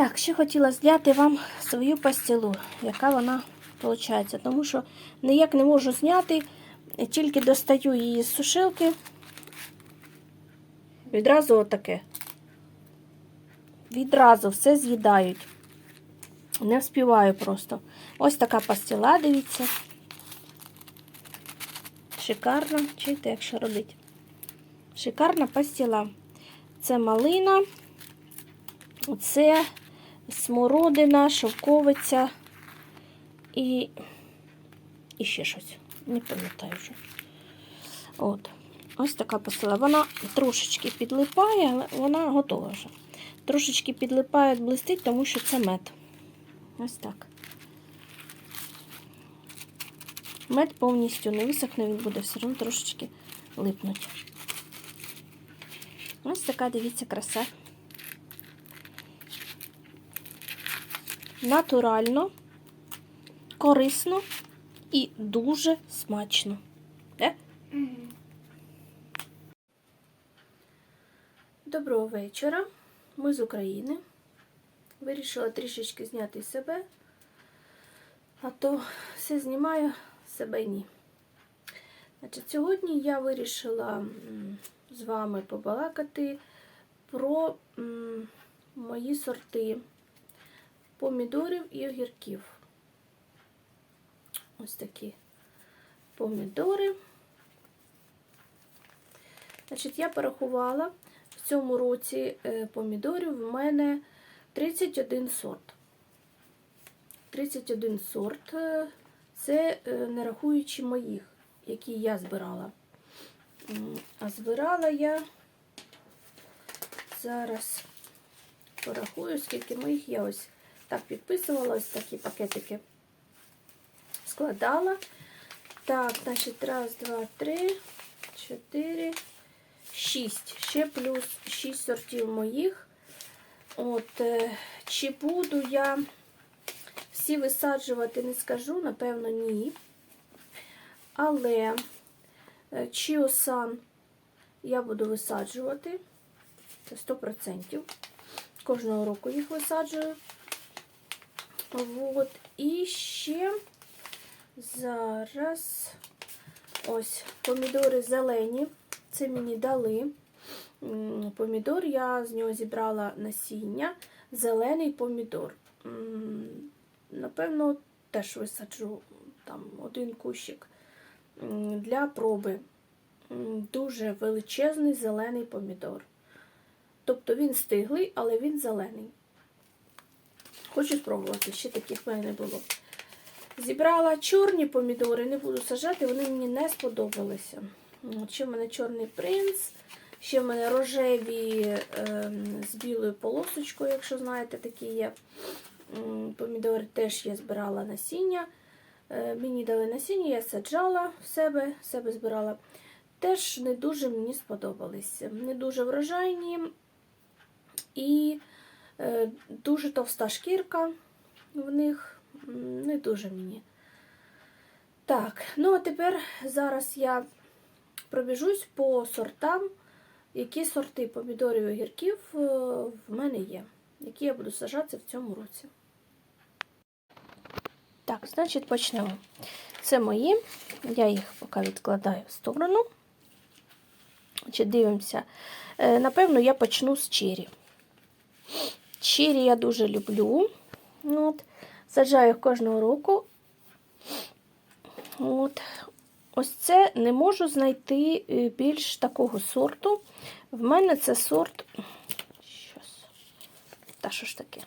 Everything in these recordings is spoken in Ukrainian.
Так, ще хотіла зняти вам свою пастилу, яка вона виходить. Тому що ніяк не можу зняти, тільки достаю її з сушилки. Відразу отаке. Відразу все з'їдають. Не вспіваю просто. Ось така пастила, дивіться. Шикарна. Чуєте, як робить? Шикарна пастила. Це малина, це смородина, шовковиця і, і ще щось. Не пам'ятаю вже. От. Ось така пастила. Вона трошечки підлипає, але вона готова вже. Трошечки підлипає, блистить, тому що це мед. Ось так. Мед повністю не висохне, він буде все одно трошечки липнути. Ось така, дивіться, краса. Натурально, корисно і дуже смачно. Де? Доброго вечора. Ми з України. Вирішила трішечки зняти себе, а то все знімаю, себе ні. Значить, Сьогодні я вирішила з вами побалакати про мої сорти помідорів і огірків. Ось такі помідори. Значить, я порахувала в цьому році е, помідорів в мене 31 сорт. 31 сорт е, це е, не рахуючи моїх, які я збирала. А збирала я зараз порахую, скільки моїх я ось так підписувала, ось такі пакетики складала. Так, значить, раз, два, три, чотири, шість. Ще плюс шість сортів моїх. От, е, чи буду я всі висаджувати, не скажу, напевно, ні. Але е, чіосан я буду висаджувати. Це 100%. Кожного року їх висаджую. От. І ще зараз ось помідори зелені. Це мені дали. Помідор, я з нього зібрала насіння, зелений помідор. Напевно, теж висаджу там один кущик для проби. Дуже величезний зелений помідор. Тобто він стиглий, але він зелений. Хочу спробувати, ще таких в мене не було. Зібрала чорні помідори, не буду сажати, вони мені не сподобалися. Ще в мене чорний принц, ще в мене рожеві ем, з білою полосочкою, якщо знаєте, такі є. Помідори теж я збирала насіння. Е, Мені дали насіння, я саджала в себе, в себе збирала. Теж не дуже мені сподобались. Не дуже врожайні і дуже товста шкірка в них. Не дуже мені. Так, ну а тепер зараз я пробіжусь по сортам, які сорти помідорів і огірків е, в мене є, які я буду сажати в цьому році. Так, значить, почнемо. Це мої. Я їх поки відкладаю в сторону. Чи дивимося. Е, Напевно, я почну з чері. Чері я дуже люблю. От. Саджаю їх кожного року. От. Ось це не можу знайти е, більш такого сорту. В мене це сорт. Та що ж таке?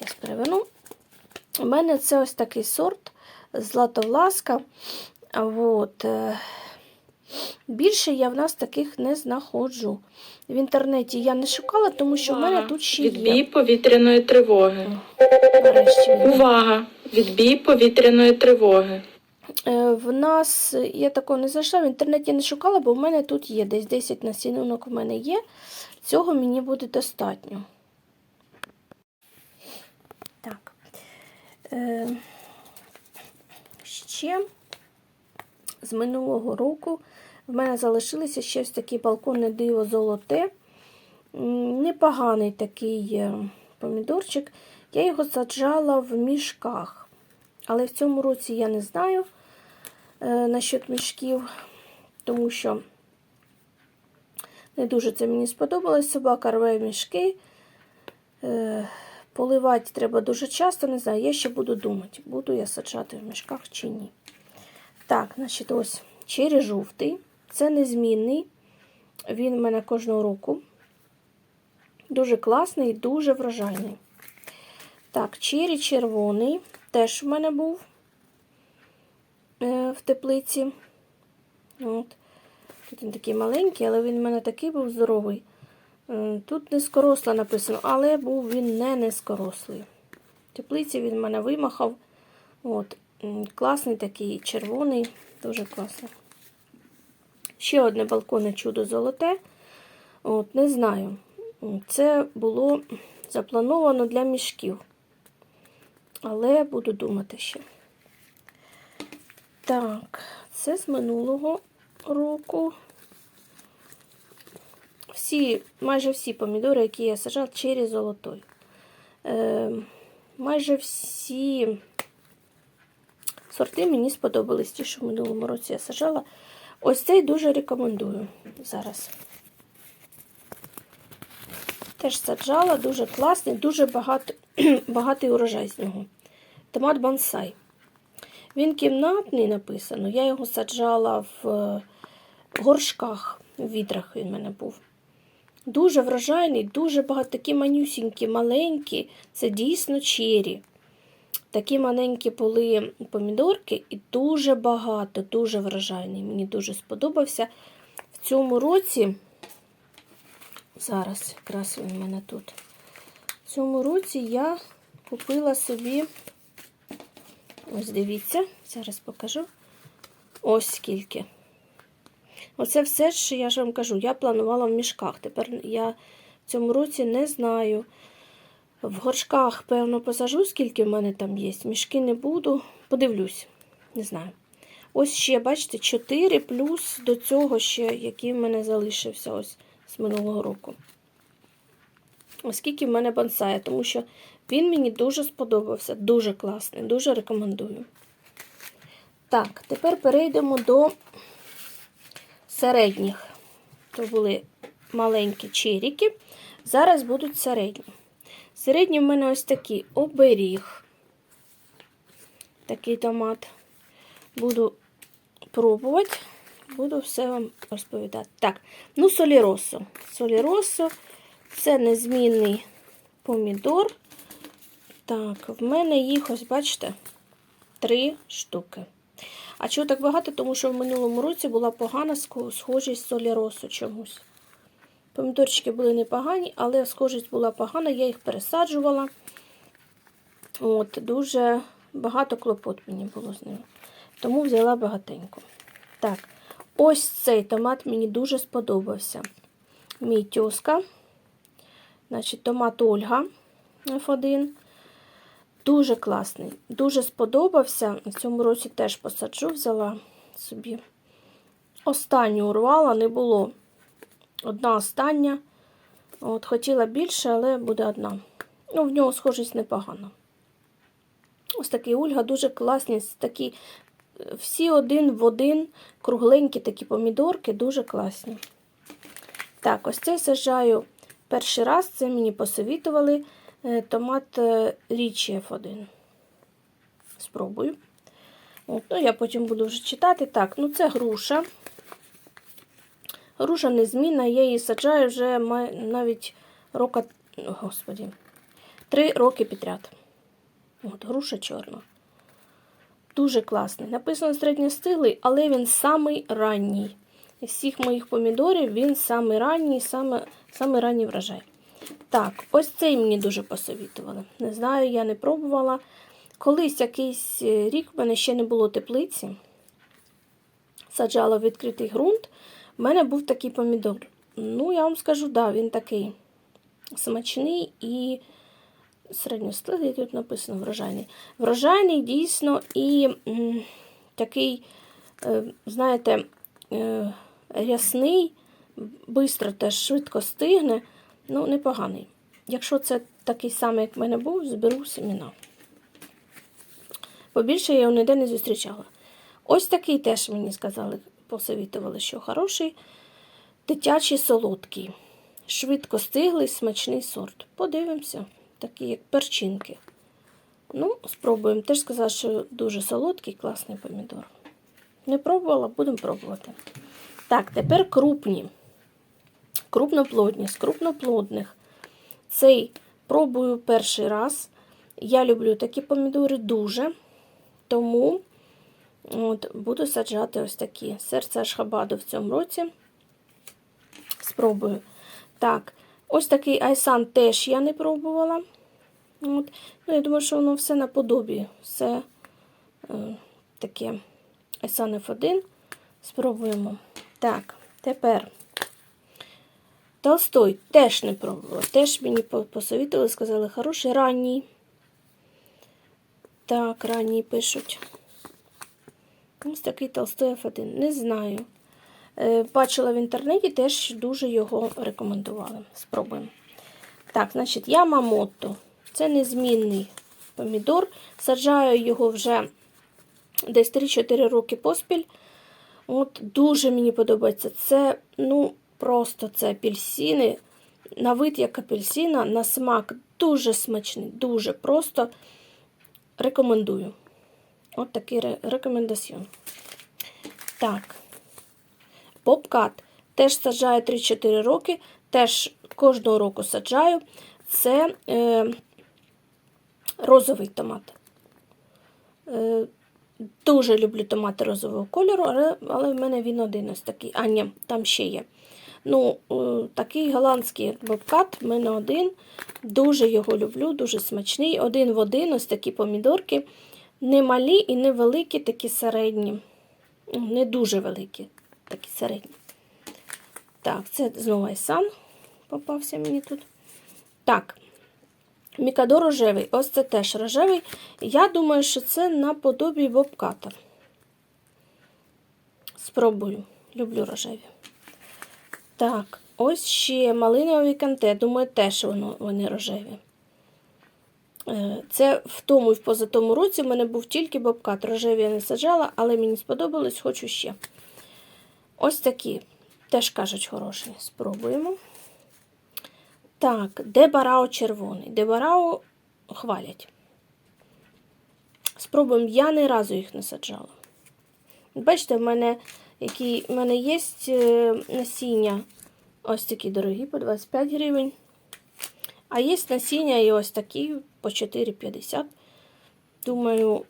Я переверну. У мене це ось такий сорт Златовласка. От. Більше я в нас таких не знаходжу. В інтернеті я не шукала, тому що в мене тут ще Відбій є. повітряної тривоги. Нарешті. Увага! Відбій повітряної тривоги. Е, В нас я такого не знайшла, в інтернеті не шукала, бо в мене тут є десь 10 насінинок в мене є. Цього мені буде достатньо. Так. Е, ще з минулого року в мене залишилися ще ось такі балконне диво золоте. Непоганий такий е, помідорчик. Я його саджала в мішках. Але в цьому році я не знаю е, насчет мішків, тому що не дуже це мені сподобалось. Собака рве мішки. Е, поливати треба дуже часто, не знаю, я ще буду думати, буду я саджати в мішках чи ні. Так, значить, ось черрі жовтий. Це незмінний. Він в мене кожного року. Дуже класний дуже врожайний. Так, чері червоний теж в мене був е, в теплиці. От. Тут він такий маленький, але він в мене такий був здоровий. Е, Тут низькоросла написано, але був він не низькорослий. В теплиці він в мене вимахав. От. Класний такий червоний, дуже класний. Ще одне балконне чудо золоте. От, не знаю. Це було заплановано для мішків. Але буду думати ще. Так, це з минулого року. Всі, майже всі помідори, які я сажала, чері золотой. Е, майже всі сорти мені сподобались, ті, що в минулому році я сажала. Ось цей дуже рекомендую зараз. Теж саджала, дуже класний, дуже багато, багатий урожай з нього. Томат бонсай. Він кімнатний написано. Я його саджала в е, горшках, в відрах він в мене був. Дуже врожайний, дуже багато, такі манюсінькі, маленькі. Це дійсно чері. Такі маленькі були помідорки і дуже багато, дуже врожайний. Мені дуже сподобався. В цьому році, зараз якраз він у мене тут. В цьому році я купила собі, ось дивіться, зараз покажу. Ось скільки. Оце все, що я ж вам кажу, я планувала в мішках. Тепер я в цьому році не знаю. В горшках, певно, посажу, скільки в мене там є. Мішки не буду. Подивлюсь, не знаю. Ось ще, бачите, 4 плюс до цього ще, який в мене залишився ось з минулого року. Оскільки в мене бонсай, тому що він мені дуже сподобався. Дуже класний, дуже рекомендую. Так, тепер перейдемо до середніх. То були маленькі чиріки. Зараз будуть середні. Середні в мене ось такі оберіг. Такий томат. Буду пробувати, буду все вам розповідати. Так, ну соліросо. Соліросо це незмінний помідор. Так, в мене їх, ось, бачите, три штуки. А чого так багато? Тому що в минулому році була погана схо- схожість соліросу чомусь. Помідорчики були непогані, але схожість була погана, я їх пересаджувала. От, Дуже багато клопот мені було з ними. Тому взяла багатенько. Так, ось цей томат мені дуже сподобався. Мій тьоска. Значить, томат Ольга F1. Дуже класний. Дуже сподобався. В цьому році теж посаджу, взяла собі. Останню урвала, не було. Одна остання. От, Хотіла більше, але буде одна. Ну, в нього схожість непогана. Ось такий Ольга, дуже класні. Такі, е, всі один в один, кругленькі такі помідорки, дуже класні. Так, ось цей сажаю перший раз. Це мені посовітували е, томат е, Річі F1. Спробую. От, ну, я потім буду вже читати. Так, ну це груша. Груша незмінна, я її саджаю вже навіть рока, господі, три роки підряд. От, груша чорна. Дуже класний. Написано середньостиглий, але він самий ранній. Із всіх моїх помідорів він самий ранній, саме, самий ранній врожай. Так, ось цей мені дуже посовітували. Не знаю, я не пробувала. Колись якийсь е, рік в мене ще не було теплиці. Саджала в відкритий ґрунт. У мене був такий помідор. Ну, я вам скажу, да, він такий смачний і середньостиглий, тут написано врожайний. Врожайний дійсно і м, такий, е, знаєте, е, рясний, швидко теж швидко стигне. Ну, непоганий. якщо це такий самий, як в мене був, зберу семена. Побільше я його ніде не зустрічала. Ось такий теж мені сказали, посовітували, що хороший, дитячий солодкий. Швидко стиглий, смачний сорт. Подивимося, такі як перчинки. Ну, спробуємо. Теж сказав, що дуже солодкий, класний помідор. Не пробувала, будемо пробувати. Так, тепер крупні. Крупноплодні, з крупноплодних. Цей пробую перший раз. Я люблю такі помідори дуже. Тому от, буду саджати ось такі. Серце Ашхабаду в цьому році. Спробую. Так, ось такий айсан теж я не пробувала. От. Ну, я думаю, що воно все наподобі. Все е, таке айсан F1. Спробуємо. Так, тепер. Толстой теж не пробувала. Теж мені по- посовітували, сказали, хороший ранній. Так, ранній пишуть. Ось такий Толстой F1. Не знаю. Е, Бачила в інтернеті, теж дуже його рекомендували. Спробуємо. Так, значить, Ямамото. Це незмінний помідор. Саджаю його вже десь 3-4 роки поспіль. От дуже мені подобається. Це, ну, просто це апельсини. На вид як апельсина, на смак дуже смачний, дуже просто рекомендую. От такий рекомендаціон. Так. Попкат. Теж саджаю 3-4 роки. Теж кожного року саджаю. Це е, розовий томат. Е, дуже люблю томати розового кольору, але, але в мене він один ось такий. А, ні, там ще є. Ну, е, такий голландський бобкат в мене один. Дуже його люблю, дуже смачний. Один в один, ось такі помідорки. Не малі і не великі, такі середні. Не дуже великі, такі середні. Так, це знову айсан попався мені тут. Так, Мікадо рожевий. Ось це теж рожевий. Я думаю, що це наподобі бобката. Спробую. Люблю рожеві. Так, ось ще малиновий канте. Думаю, теж вони рожеві. Е, Це в тому і в позатому році в мене був тільки бобкат. Рожеві я не саджала, але мені сподобалось, хочу ще. Ось такі. Теж кажуть, хороші. Спробуємо. Так, дебарао червоний. Дебарао хвалять. Спробуємо. Я ні разу їх не саджала. Бачите, в мене, які, в мене є е, насіння ось такі дорогі, по 25 гривень. А є насіння і ось такі по 4,50. Думаю,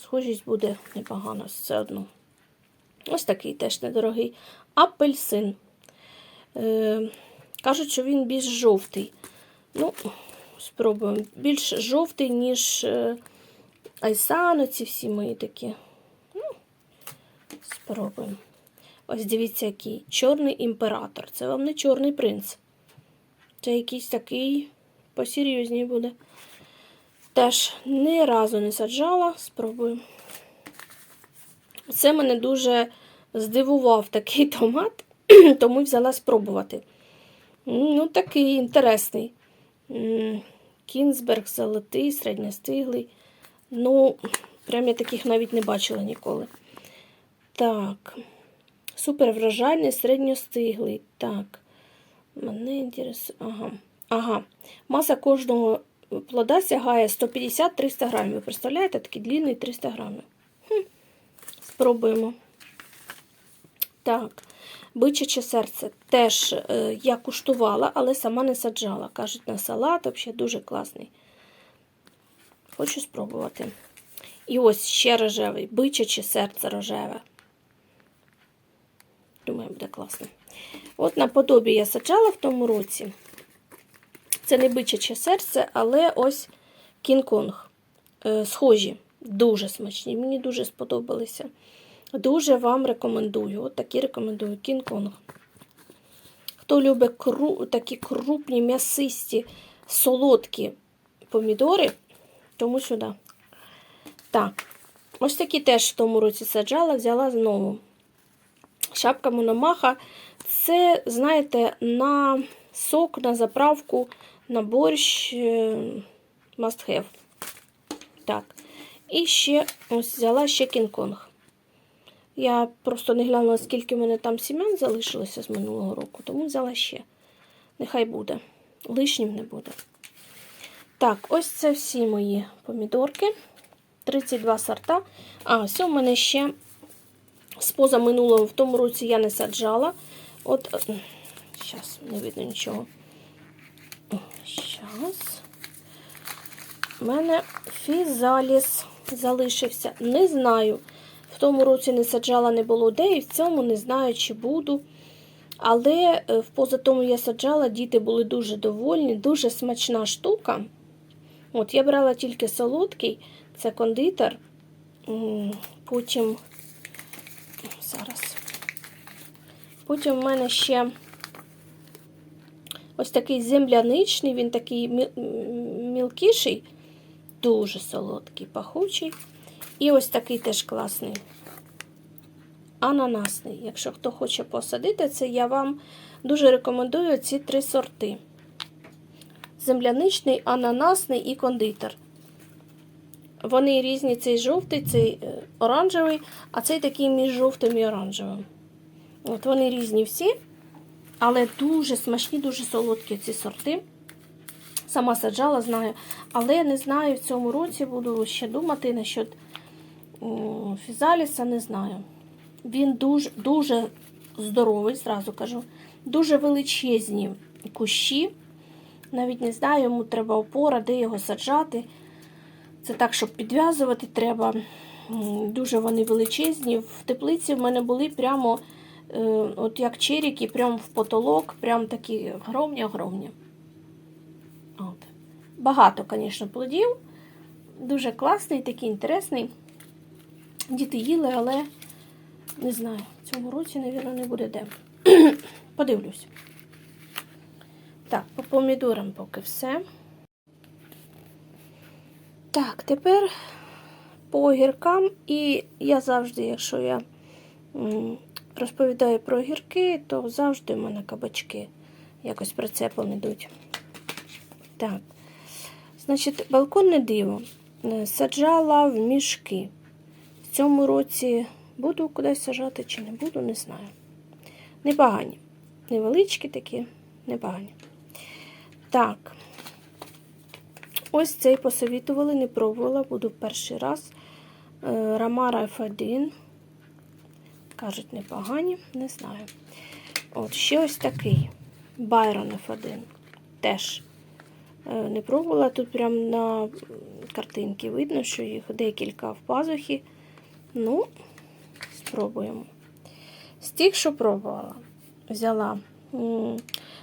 схожість буде непогано все одно. Ось такий теж недорогий. Апельсин. Е, кажуть, що він більш жовтий. Ну, спробуємо. Більш жовтий, ніж е, айсан, ці всі мої такі. Ну, спробуємо. Ось дивіться, який. Чорний імператор. Це вам не чорний принц. Це якийсь такий посерйозній буде. Теж ні разу не саджала. Спробую. Це мене дуже здивував такий томат, тому й взяла спробувати. Ну, такий інтересний. Кінзберг золотий, середньостиглий. Ну, прям я таких навіть не бачила ніколи. Так. Супер врожайний, середньостиглий. Так. Мене інтересує. Ага. Ага. Маса кожного плода сягає 150-300 грамів. Представляєте, такий длинний 300 грамів. Хм. Спробуємо. Так. Бичаче серце теж е, я куштувала, але сама не саджала. Кажуть, на салат взагалі дуже класний. Хочу спробувати. І ось ще рожевий. Бичаче серце рожеве. Думаю, буде класно. От наподобі я саджала в тому році. Це не бичаче серце, але ось кінг-конг. Е, схожі, дуже смачні. Мені дуже сподобалися. Дуже вам рекомендую. От такі рекомендую. Кінг-конг. Хто любить кру, такі крупні, м'ясисті, солодкі помідори, тому сюди. Так, ось такі теж в тому році саджала, взяла знову. Шапка Мономаха. Це, знаєте, на сок, на заправку на борщ е, must have. Так. І ще ось взяла ще кінг-конг. Я просто не глянула, скільки в мене там сім'ян залишилося з минулого року, тому взяла ще. Нехай буде. Лишнім не буде. Так, ось це всі мої помідорки. 32 сорта. А, ось у мене ще з позаминулого в тому році я не саджала. От, зараз не видно нічого. Зараз. У мене фізаліс залишився. Не знаю. В тому році не саджала, не було де, і в цьому не знаю, чи буду. Але е, в позатому я саджала, діти були дуже довольні, дуже смачна штука. От, я брала тільки солодкий, це кондитер. Потім зараз. Потім в мене ще ось такий земляничний, він такий мілкіший, дуже солодкий, пахучий. І ось такий теж класний. Ананасний. Якщо хто хоче посадити це, я вам дуже рекомендую ці три сорти: земляничний, ананасний і кондитер. Вони різні, цей жовтий, цей е, оранжевий, а цей такий між жовтим і оранжевим. От вони різні всі, але дуже смачні, дуже солодкі ці сорти. Сама саджала, знаю. Але не знаю, в цьому році буду ще думати насчет фізаліса, не знаю. Він дуже, дуже здоровий, зразу кажу. Дуже величезні кущі. Навіть не знаю, йому треба опора, де його саджати. Це так, щоб підв'язувати треба. Дуже вони величезні. В теплиці в мене були прямо, от як черіки, прямо в потолок, прямо такі огромні-огромні. Багато, звісно, плодів. Дуже класний, такий інтересний. Діти їли, але не знаю, в цьому році, мабуть, не буде де. Подивлюсь. Так, по помідорам поки все. Так, тепер по огіркам. І я завжди, якщо я розповідаю про огірки, то завжди в мене кабачки якось прицепом йдуть. Так, значить, балконне диво е, саджала в мішки. В цьому році буду кудись сажати чи не буду, не знаю. Непогані. Невеличкі такі, непогані. Так. Ось цей посовітували, не пробувала, буду перший раз. Е, Рамара F1. Кажуть, непогані, не знаю. От, ще ось такий. Байрон F1. Теж е, не пробувала. Тут прямо на картинці видно, що їх декілька в пазухі. Ну, спробуємо. З тих, що пробувала, взяла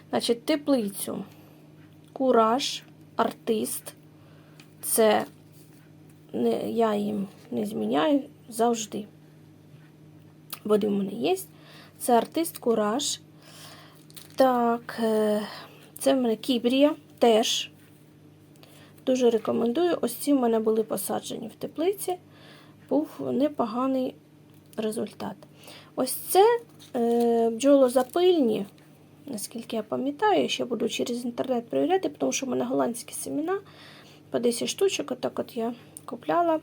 значить, теплицю, кураж, артист. Це я їм не зміняю завжди. Води в мене є. Це артист кураж. Так, е, це в мене кібрія теж. Дуже рекомендую. Ось ці в мене були посаджені в теплиці. Був непоганий результат. Ось це е, бджолозапильні, наскільки я пам'ятаю, ще буду через інтернет перевіряти, тому що в мене голландські семена по 10 штучок, отак от я купляла.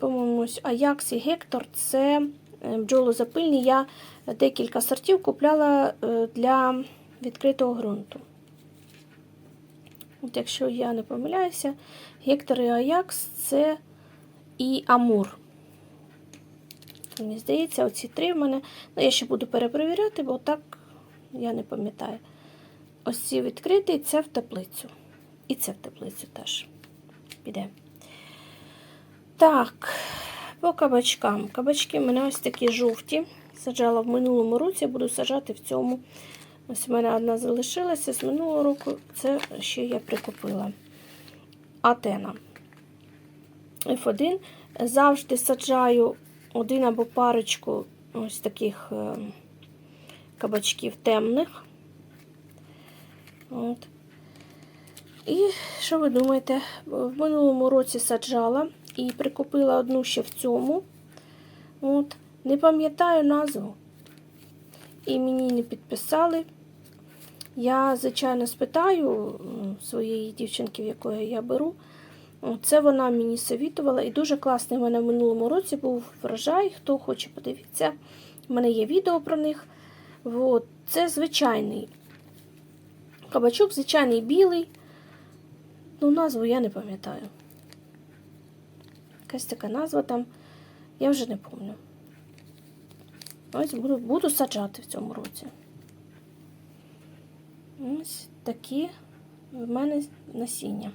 По-моєму, Аякс і Гектор це бджолозапильні. Я декілька сортів купляла е, для відкритого ґрунту. От якщо я не помиляюся, Гектор і Аякс це і Амур. Мені здається, оці три в мене. Ну, я ще буду перепровіряти, бо так я не пам'ятаю. Ось ці відкриті, це в теплицю. І це в теплицю теж піде. Так, по кабачкам. Кабачки в мене ось такі жовті. Саджала в минулому році, буду саджати в цьому. Ось у мене одна залишилася з минулого року. Це ще я прикупила. Атена. F1. Завжди саджаю один або парочку ось таких е, кабачків темних. От. І що ви думаєте? В минулому році саджала і прикупила одну ще в цьому. От. Не пам'ятаю назву. І мені не підписали. Я, звичайно, спитаю своєї дівчинки, в якої я беру. Це вона мені совітувала. І дуже класний в мене в минулому році був врожай. Хто хоче подивитися. У мене є відео про них. От. Це звичайний кабачок, звичайний білий. Ну, назву я не пам'ятаю. Якась така назва там. Я вже не пам'ятаю. Ось буду, буду саджати в цьому році. Ось такі в мене насіння.